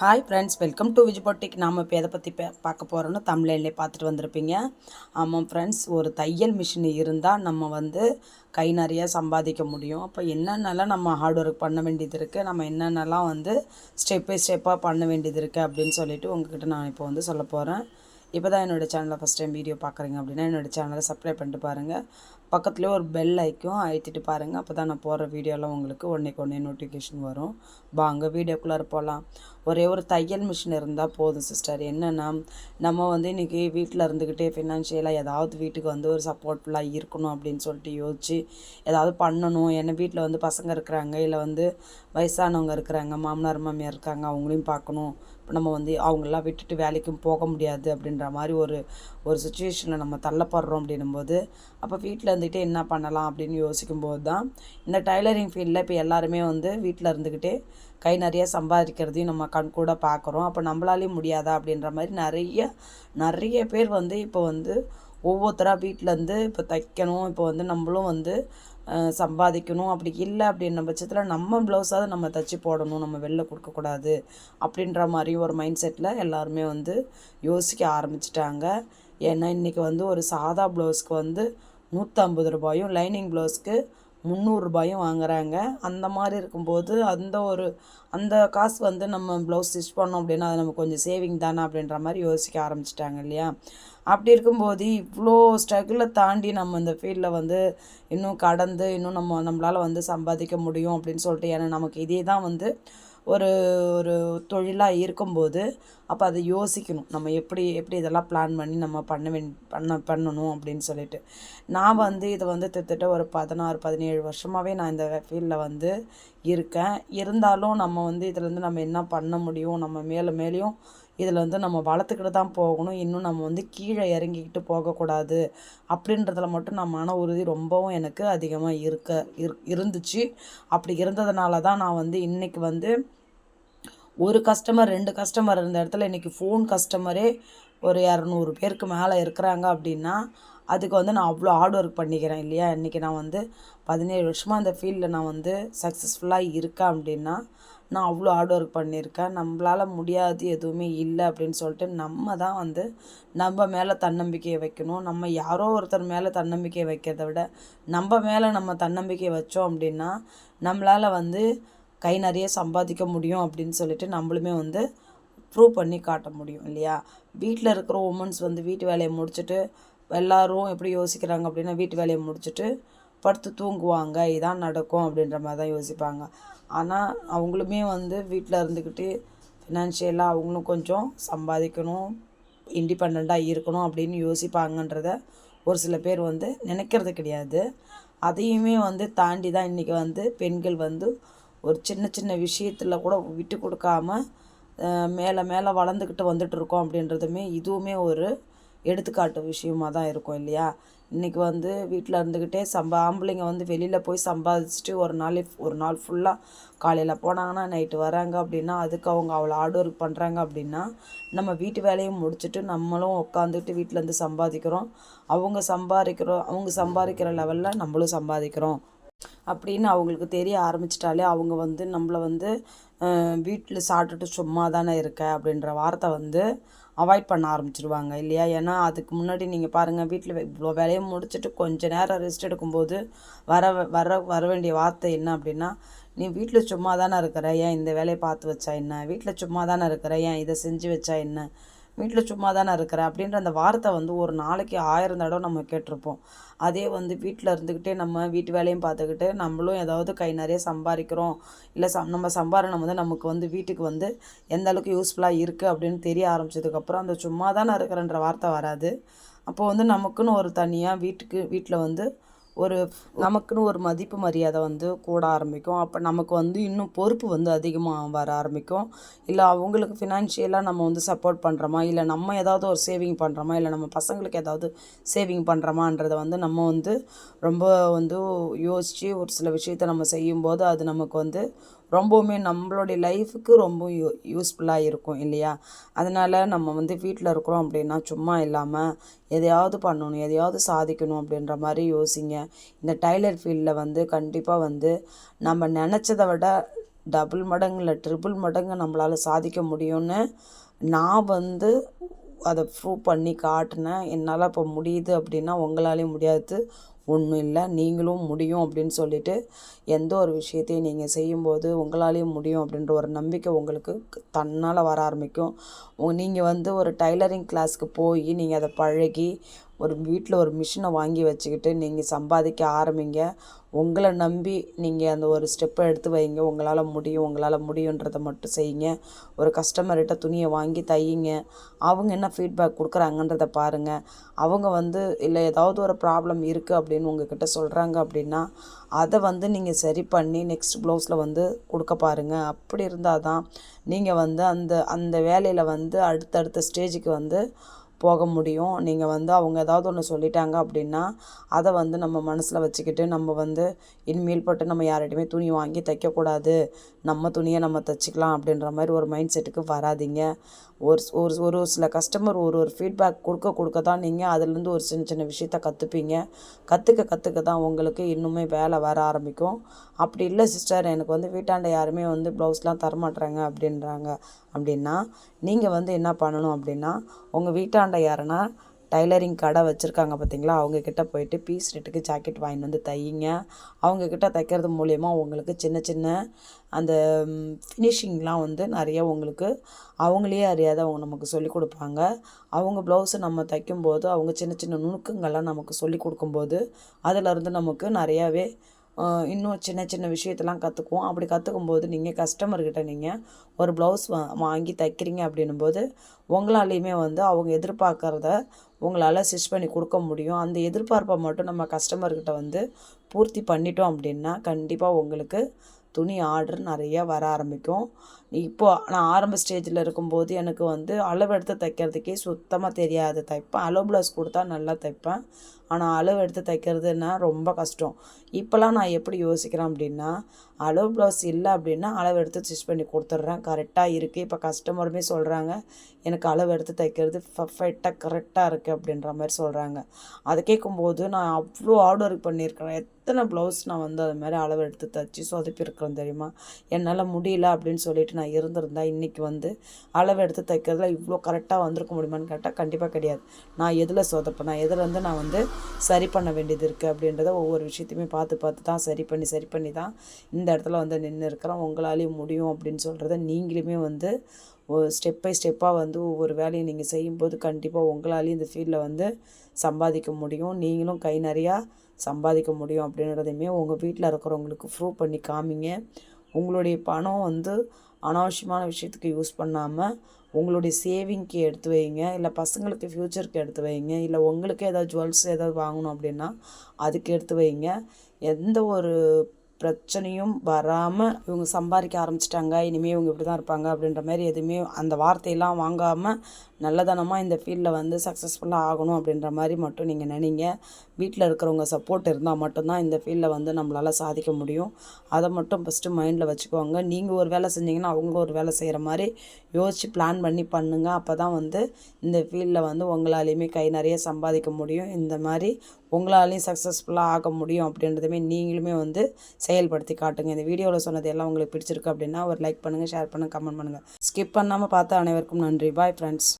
Hi friends welcome to விஜிபோட்டிக் நாம் இப்போ எதை பற்றி பே பார்க்க போகிறோன்னு தமிழ்லேயே பார்த்துட்டு வந்திருப்பீங்க. ஆமாம் ஃப்ரெண்ட்ஸ் ஒரு தையல் மிஷின் இருந்தால் நம்ம வந்து கை நிறைய சம்பாதிக்க முடியும். அப்போ என்னென்னலாம் நம்ம ஹார்ட் ஒர்க் பண்ண வேண்டியது இருக்குது நம்ம என்னென்னலாம் வந்து ஸ்டெப் பை ஸ்டெப்பாக பண்ண வேண்டியது இருக்குது அப்படின்னு சொல்லிட்டு உங்ககிட்ட நான் இப்போ வந்து சொல்ல போகிறேன் இப்போ தான் என்னோடய சேனலை ஃபஸ்ட் டைம் வீடியோ பார்க்குறீங்க அப்படின்னா என்னோடய சேனலை சப்ஸ்கிரைப் பண்ணிட்டு பாருங்கள் பக்கத்துலேயே ஒரு பெல் ஐக்கும் அழுத்திட்டு பாருங்கள் அப்போ தான் நான் போடுற வீடியோலாம் உங்களுக்கு ஒன்றைக்கு ஒன்றே நோட்டிஃபிகேஷன் வரும். வாங்க வீடியோக்குள்ளார போகலாம் ஒரே ஒரு தையல் மிஷின் இருந்தால் போதும் சிஸ்டர் என்னென்னா நம்ம வந்து இன்றைக்கி வீட்டில் இருந்துக்கிட்டே ஃபினான்ஷியலாக ஏதாவது வீட்டுக்கு வந்து ஒரு சப்போர்ட்ஃபுல்லாக இருக்கணும் அப்படின்னு சொல்லிட்டு யோசிச்சு ஏதாவது பண்ணணும். ஏன்னா வீட்டில் வந்து பசங்க இருக்கிறாங்க இல்லை வந்து வயசானவங்க இருக்கிறாங்க மாமனார் மாமியார் இருக்காங்க அவங்களையும் பார்க்கணும். நம்ம வந்து அவங்களெலாம் விட்டுட்டு வேலைக்கும் போக முடியாது அப்படின்ற மாதிரி ஒரு ஒரு சுச்சுவேஷனில் நம்ம தள்ளப்படுறோம் அப்படின்னும்போது அப்போ வீட்டில் இருந்துக்கிட்டே என்ன பண்ணலாம் அப்படின்னு யோசிக்கும்போது தான் இந்த டைலரிங் ஃபீல்டில் இப்போ எல்லாருமே வந்து வீட்டில் இருந்துக்கிட்டே கை நிறைய சம்பாதிக்கிறதையும் நம்ம கண் கூட பார்க்குறோம். அப்போ நம்மளாலேயும் முடியாதா அப்படின்ற மாதிரி நிறைய நிறைய பேர் வந்து இப்போ வந்து ஒவ்வொருத்தராக வீட்டிலேருந்து இப்போ தைக்கணும். இப்போ வந்து நம்மளும் வந்து சம்பாதிக்கணும். அப்படி இல்லை அப்படின்ற பட்சத்தில் நம்ம ப்ளவுஸாவது நம்ம தைச்சி போடணும். நம்ம வெளில கொடுக்கக்கூடாது அப்படின்ற மாதிரி ஒரு மைண்ட் செட்டில் எல்லாருமே வந்து யோசிக்க ஆரம்பிச்சிட்டாங்க. ஏன்னா இன்றைக்கி வந்து ஒரு சாதா ப்ளவுஸ்க்கு வந்து நூற்றம்பது ரூபாயும் லைனிங் ப்ளவுஸ்க்கு முந்நூறுரூபாயும் வாங்குறாங்க. அந்த மாதிரி இருக்கும்போது அந்த ஒரு அந்த காசு வந்து நம்ம ப்ளவுஸ் ஸ்டிச் பண்ணோம் அப்படின்னா அது நம்ம கொஞ்சம் சேவிங் தானே அப்படின்ற மாதிரி யோசிக்க ஆரம்பிச்சிட்டாங்க இல்லையா? அப்படி இருக்கும்போது இவ்வளோ ஸ்ட்ரகிளை தாண்டி நம்ம இந்த ஃபீல்டில் வந்து இன்னும் கடந்து இன்னும் நம்ம நம்மளால் வந்து சம்பாதிக்க முடியும் அப்படின்னு சொல்லிட்டு ஏன்னா நமக்கு இதே தான் வந்து ஒரு ஒரு தொழிலாக இருக்கும்போது அப்போ அதை யோசிக்கணும். நம்ம எப்படி எப்படி இதெல்லாம் பிளான் பண்ணி நம்ம பண்ண வேண் பண்ண பண்ணணும் அப்படின்னு சொல்லிட்டு. நான் வந்து இதை வந்து திட்டத்தட்ட ஒரு பதினாறு பதினேழு வருஷமாகவே நான் இந்த ஃபீல்டில் வந்து இருக்கேன். இருந்தாலும் நம்ம வந்து இதுலேருந்து நம்ம என்ன பண்ண முடியும்? நம்ம மேலே மேலேயும் இதில் வந்து நம்ம வளர்த்துக்கிட்டு தான் போகணும். இன்னும் நம்ம வந்து கீழே இறங்கிக்கிட்டு போகக்கூடாது. அப்படின்றதுல மட்டும் நான் மன உறுதி ரொம்பவும் எனக்கு அதிகமாக இருக்க இரு இருந்துச்சு. அப்படி இருந்ததுனால தான் நான் வந்து இன்றைக்கி வந்து ஒரு கஸ்டமர் ரெண்டு கஸ்டமர் இருந்த இடத்துல இன்றைக்கி ஃபோன் கஸ்டமரே ஒரு இரநூறு பேருக்கு மேலே இருக்கிறாங்க அப்படின்னா அதுக்கு வந்து நான் அவ்வளோ ஹார்ட் ஒர்க் பண்ணிக்கிறேன் இல்லையா? இன்றைக்கி நான் வந்து பதினேழு வருஷமாக அந்த ஃபீல்டில் நான் வந்து சக்ஸஸ்ஃபுல்லாக இருக்கேன் அப்படின்னா நான் அவ்வளோ ஹார்ட் ஒர்க் பண்ணியிருக்கேன். நம்மளால் முடியாது எதுவுமே இல்லை அப்படின்னு சொல்லிட்டு நம்ம தான் வந்து நம்ம மேலே தன்னம்பிக்கையை வைக்கணும். நம்ம யாரோ ஒருத்தர் மேலே தன்னம்பிக்கையை வைக்கிறத விட நம்ம மேலே நம்ம தன்னம்பிக்கை வச்சோம் அப்படின்னா நம்மளால் வந்து கை நிறைய சம்பாதிக்க முடியும் அப்படின்னு சொல்லிட்டு நம்மளுமே வந்து ப்ரூவ் பண்ணி காட்ட முடியும் இல்லையா? வீட்டில் இருக்கிற உமன்ஸ் வந்து வீட்டு வேலையை முடிச்சுட்டு எல்லோரும் எப்படி யோசிக்கிறாங்க அப்படின்னா வீட்டு வேலையை முடிச்சுட்டு படுத்து தூங்குவாங்க. இதான் நடக்கும் அப்படின்ற மாதிரி தான் யோசிப்பாங்க. ஆனால் அவங்களுமே வந்து வீட்டில் இருந்துக்கிட்டு ஃபினான்ஷியலாக அவங்களும் கொஞ்சம் சம்பாதிக்கணும் இண்டிபெண்ட்டாக இருக்கணும் அப்படின்னு யோசிப்பாங்கன்றத ஒரு சில பேர் வந்து நினைக்கிறது கிடையாது. அதையுமே வந்து தாண்டி தான் இன்றைக்கி வந்து பெண்கள் வந்து ஒரு சின்ன சின்ன விஷயத்தில் கூட விட்டு கொடுக்காம மேலே மேலே வளர்ந்துக்கிட்டு வந்துட்டு இருக்கோம் அப்படின்றதுமே இதுவுமே ஒரு எடுத்துக்காட்டு விஷயமாக தான் இருக்கும் இல்லையா? இன்றைக்கி வந்து வீட்டில் இருந்துக்கிட்டே சம்பா ஆம்பளைங்க வந்து வெளியில் போய் சம்பாதிச்சுட்டு ஒரு நாள் ஒரு நாள் ஃபுல்லாக காலையில் போனாங்கன்னா நைட்டு வராங்க அப்படின்னா அதுக்கு அவங்க அவ்வளோ ஹார்ட் ஒர்க் பண்ணுறாங்க அப்படின்னா நம்ம வீட்டு வேலையும் முடிச்சுட்டு நம்மளும் உட்காந்துட்டு வீட்டிலேருந்து சம்பாதிக்கிறோம். அவங்க சம்பாதிக்கிறோம் அவங்க சம்பாதிக்கிற லெவலில் நம்மளும் சம்பாதிக்கிறோம். அப்படின்னு அவங்களுக்கு தெரிய ஆரம்பிச்சிட்டாலே அவங்க வந்து நம்மளை வந்து வீட்டில் சாப்பிட்டுட்டு சும்மா தானே இருக்க அப்படின்ற வார்த்தை வந்து அவாய்ட் பண்ண ஆரம்பிச்சிருவாங்க இல்லையா? ஏன்னா அதுக்கு முன்னாடி நீங்கள் பாருங்கள் வீட்டில் இவ்வளோ வேலையை முடிச்சுட்டு கொஞ்சம் நேரம் ரெஸ்ட் எடுக்கும்போது வர வர வர வேண்டிய வார்த்தை என்ன அப்படின்னா நீ வீட்டில் சும்மா தானே இருக்கிற? ஏன் இந்த வேலையை பார்த்து வச்சா என்ன? வீட்டில் சும்மா தானே இருக்கிற? ஏன் இதை செஞ்சு வச்சா என்ன? வீட்டில் சும்மா தானே இருக்கிற? அப்படின்ற அந்த வார்த்தை வந்து ஒரு நாளைக்கு ஆயிரம் தடவை நம்ம கேட்டிருப்போம். அதே வந்து வீட்டில் இருந்துக்கிட்டே நம்ம வீட்டு வேலையும் பார்த்துக்கிட்டு நம்மளும் ஏதாவது கை நிறைய சம்பாதிக்கிறோம். இல்லை சம் நம்ம சம்பாரணம் வந்து நமக்கு வந்து வீட்டுக்கு வந்து எந்த அளவுக்கு யூஸ்ஃபுல்லாக இருக்குது அப்படின்னு தெரிய ஆரம்பிச்சதுக்கப்புறம் அந்த சும்மா தானே இருக்கிறன்ற வார்த்தை வராது. அப்போது வந்து நமக்குன்னு ஒரு தனியாக வீட்டுக்கு வீட்டில் வந்து ஒரு நமக்குன்னு ஒரு மதிப்பு மரியாதை வந்து கூட ஆரம்பிக்கும். அப்போ நமக்கு வந்து இன்னும் பொறுப்பு வந்து அதிகமாக வர ஆரம்பிக்கும். இல்லை அவங்களுக்கு ஃபினான்ஷியலாக நம்ம வந்து சப்போர்ட் பண்ணுறோமா இல்லை நம்ம ஏதாவது ஒரு சேவிங் பண்ணுறோமா இல்லை நம்ம பசங்களுக்கு ஏதாவது சேவிங் பண்ணுறோமான்றதை வந்து நம்ம வந்து ரொம்ப வந்து யோசித்து ஒரு சில விஷயத்த நம்ம செய்யும்போது அது நமக்கு வந்து ரொம்பவுமே நம்மளுடைய லைஃபுக்கு ரொம்ப யூ யூஸ்ஃபுல்லாக இருக்கும் இல்லையா? அதனால் நம்ம வந்து வீட்டில் இருக்கிறோம் அப்படின்னா சும்மா இல்லாமல் எதையாவது பண்ணணும் எதையாவது சாதிக்கணும் அப்படின்ற மாதிரி யோசிங்க. இந்த டைலர் ஃபீல்டில் வந்து கண்டிப்பாக வந்து நம்ம நினச்சதை விட டபுள் மடங்கு இல்லை ட்ரிபிள் மடங்கு நம்மளால் சாதிக்க முடியும்னு நான் வந்து அதை ப்ரூவ் பண்ணி காட்டினேன். என்னால் இப்போ முடியுது அப்படின்னா உங்களாலேயும் முடியாது. ஒன்றும் இல்லை நீங்களும் முடியும் அப்படின்னு சொல்லிட்டு எந்த ஒரு விஷயத்தையும் நீங்கள் செய்யும்போது உங்களாலேயும் முடியும் அப்படின்ற ஒரு நம்பிக்கை உங்களுக்கு தன்னால் வர ஆரம்பிக்கும். நீங்கள் வந்து ஒரு டைலரிங் கிளாஸ்க்கு போய் நீங்கள் அதை பழகி ஒரு வீட்டில் ஒரு மிஷினை வாங்கி வச்சுக்கிட்டு நீங்கள் சம்பாதிக்க ஆரம்பிங்க. உங்களை நம்பி நீங்கள் அந்த ஒரு ஸ்டெப்பை எடுத்து வைங்க. உங்களால் முடியும் உங்களால் முடியுன்றதை மட்டும் செய்யுங்க. ஒரு கஸ்டமர்கிட்ட துணியை வாங்கி தையுங்க. அவங்க என்ன ஃபீட்பேக் கொடுக்குறாங்கன்றத பாருங்கள் அவங்க வந்து இல்லை ஏதாவது ஒரு ப்ராப்ளம் இருக்குது அப்படின்னு உங்ககிட்ட சொல்கிறாங்க அப்படின்னா அதை வந்து நீங்கள் சரி பண்ணி நெக்ஸ்ட் ப்ளவுஸில் வந்து கொடுக்க பாருங்கள் அப்படி இருந்தால் தான் நீங்கள் வந்து அந்த அந்த வேலையில் வந்து அடுத்தடுத்த ஸ்டேஜுக்கு வந்து போக முடியும். நீங்கள் வந்து அவங்க ஏதாவது ஒன்று சொல்லிட்டாங்க அப்படின்னா அதை வந்து நம்ம மனசில் வச்சுக்கிட்டு நம்ம வந்து இனிமேல் பட்டு நம்ம யார்கிட்டையுமே துணி வாங்கி தைக்கக்கூடாது. நம்ம துணியை நம்ம தைச்சிக்கலாம் அப்படின்ற மாதிரி ஒரு மைண்ட் செட்டுக்கு வராதிங்க. ஒரு ஒரு ஒரு சில கஸ்டமர் ஒரு ஒரு ஃபீட்பேக் கொடுக்க கொடுக்க தான் நீங்கள் அதுலேருந்து ஒரு சின்ன சின்ன விஷயத்த கற்றுப்பீங்க கற்றுக்க கற்றுக்க தான் உங்களுக்கு இன்னுமே வேலை வர ஆரம்பிக்கும். அப்படி இல்லை சிஸ்டர் எனக்கு வந்து வீட்டாண்ட யாருமே வந்து ப்ளவுஸ்லாம் தரமாட்டுறாங்க அப்படின்றாங்க. அப்படின்னா நீங்கள் வந்து என்ன பண்ணணும் அப்படின்னா உங்கள் வீட்டாண்ட யாருன்னா டைலரிங் கடை வச்சுருக்காங்க பார்த்தீங்களா அவங்கக்கிட்ட போயிட்டு பீஸ் ரேட்டுக்கு ஜாக்கெட் வாங்கிட்டு வந்து தையுங்க. அவங்கக்கிட்ட தைக்கிறது மூலயமா உங்களுக்கு சின்ன சின்ன அந்த ஃபினிஷிங்லாம் வந்து நிறைய உங்களுக்கு அவங்களே அறியாத அவங்க நமக்கு சொல்லிக் கொடுப்பாங்க. அவங்க ப்ளவுஸை நம்ம தைக்கும்போது அவங்க சின்ன சின்ன நுணுக்கங்கள்லாம் நமக்கு சொல்லி கொடுக்கும்போது அதிலருந்து நமக்கு நிறையாவே இன்னும் சின்ன சின்ன விஷயத்தெல்லாம் கற்றுக்குவோம் அப்படி கற்றுக்கும்போது நீங்கள் கஸ்டமர்கிட்ட நீங்கள் ஒரு ப்ளவுஸ் வா வாங்கி தைக்கிறீங்க அப்படின்னும்போது உங்களாலேயுமே வந்து அவங்க எதிர்பார்க்குறத உங்களால் ஸ்டிச் பண்ணி கொடுக்க முடியும். அந்த எதிர்பார்ப்பை மட்டும் நம்ம கஸ்டமர்கிட்ட வந்து பூர்த்தி பண்ணிட்டோம் அப்படின்னா கண்டிப்பாக உங்களுக்கு துணி ஆர்டர் நிறைய வர ஆரம்பிக்கும். இப்போது நான் ஆரம்ப ஸ்டேஜில் இருக்கும்போது எனக்கு வந்து அளவு எடுத்து தைக்கிறதுக்கே சுத்தமாக தெரியாது. தைப்பேன். அளவு ப்ளவுஸ் கொடுத்தா நல்லா தைப்பேன். ஆனால் அளவு எடுத்து தைக்கிறதுனா ரொம்ப கஷ்டம். இப்போல்லாம் நான் எப்படி யோசிக்கிறேன் அப்படின்னா அளவு ப்ளவுஸ் இல்லை அப்படின்னா அளவு எடுத்து ஸ்டிச் பண்ணி கொடுத்துட்றேன். கரெக்டாக இருக்குது இப்போ கஸ்டமருமே சொல்கிறாங்க எனக்கு அளவு எடுத்து தைக்கிறது பர்ஃபெக்டாக கரெக்டாக இருக்குது அப்படின்ற மாதிரி சொல்கிறாங்க அதை கேட்கும்போது நான் அவ்வளோ ஹார்ட் ஒர்க் பண்ணியிருக்கிறேன். எத்தனை ப்ளவுஸ் நான் வந்து அது மாதிரி அளவு எடுத்து தைச்சி சொதப்பியிருக்கிறேன் தெரியுமா? என்னால் முடியல அப்படின்னு சொல்லிட்டு நான் இருந்திருந்தா இன்றைக்கி வந்து அளவு எடுத்து தைக்கிறதுல இவ்வளோ கரெக்டாக வந்திருக்க முடியுமான்னு கேட்டால் கண்டிப்பாக கிடையாது. நான் எதில் சொதப்பேன் நான் எதுலேருந்து நான் வந்து சரி பண்ண வேண்டியது இருக்குது அப்படின்றத ஒவ்வொரு விஷயத்தையுமே பார்த்து பார்த்து தான் சரி பண்ணி சரி பண்ணி தான் இந்த இடத்துல வந்து நின்று இருக்கிறோம். உங்களாலேயும் முடியும் அப்படின்னு சொல்கிறத நீங்களுமே வந்து ஸ்டெப் பை ஸ்டெப்பாக வந்து ஒவ்வொரு வேலையும் நீங்கள் செய்யும்போது கண்டிப்பாக உங்களாலேயும் இந்த ஃபீல்டில் வந்து சம்பாதிக்க முடியும். நீங்களும் கை நிறையா சம்பாதிக்க முடியும் அப்படின்றதையுமே உங்கள் வீட்டில் இருக்கிறவங்களுக்கு ப்ரூவ் பண்ணி காமிங்க. உங்களுடைய பணம் வந்து அனாவசியமான விஷயத்துக்கு யூஸ் பண்ணாமல் உங்களுடைய சேவிங்க்கு எடுத்து வைங்க. இல்லை பசங்களுக்கு ஃப்யூச்சருக்கு எடுத்து வைங்க. இல்லை உங்களுக்கு ஏதாவது ஜுவல்ஸ் ஏதாவது வாங்கணும் அப்படின்னா அதுக்கு எடுத்து வைங்க. எந்த ஒரு பிரச்சனையும் வராமல் இவங்க சம்பாதிக்க ஆரம்பிச்சிட்டாங்க இனிமேல் இவங்க இப்படி தான் இருப்பாங்க அப்படின்ற மாதிரி எதுவுமே அந்த வார்த்தையெல்லாம் வாங்காமல் நல்லதனமாக இந்த ஃபீல்டில் வந்து சக்ஸஸ்ஃபுல்லாக ஆகணும் அப்படின்ற மாதிரி மட்டும் நீங்கள் நினைங்க. வீட்டில் இருக்கிறவங்க சப்போர்ட் இருந்தால் மட்டும்தான் இந்த ஃபீல்டில் வந்து நம்மளால் சாதிக்க முடியும். அதை மட்டும் ஃபஸ்ட்டு மைண்டில் வச்சுக்கோங்க. நீங்கள் ஒரு வேலை செஞ்சீங்கன்னா அவங்களும் ஒரு வேலை செய்கிற மாதிரி யோசித்து பிளான் பண்ணி பண்ணுங்கள் அப்போ தான் வந்து இந்த ஃபீல்டில் வந்து உங்களாலேயுமே கை நிறைய சம்பாதிக்க முடியும். இந்த மாதிரி உங்களாலேயும் சக்ஸஸ்ஃபுல்லாக ஆக முடியும் அப்படின்றதுமே நீங்களுமே வந்து செயல்படுத்தி காட்டுங்க. இந்த வீடியோவில் சொன்னது எல்லாம் உங்களுக்கு பிடிச்சிருக்கு அப்படின்னா ஒரு லைக் பண்ணுங்கள் ஷேர் பண்ணுங்கள் கமெண்ட் பண்ணுங்கள் ஸ்கிப் பண்ணாமல் பார்த்த அனைவருக்கும் நன்றி. Bye friends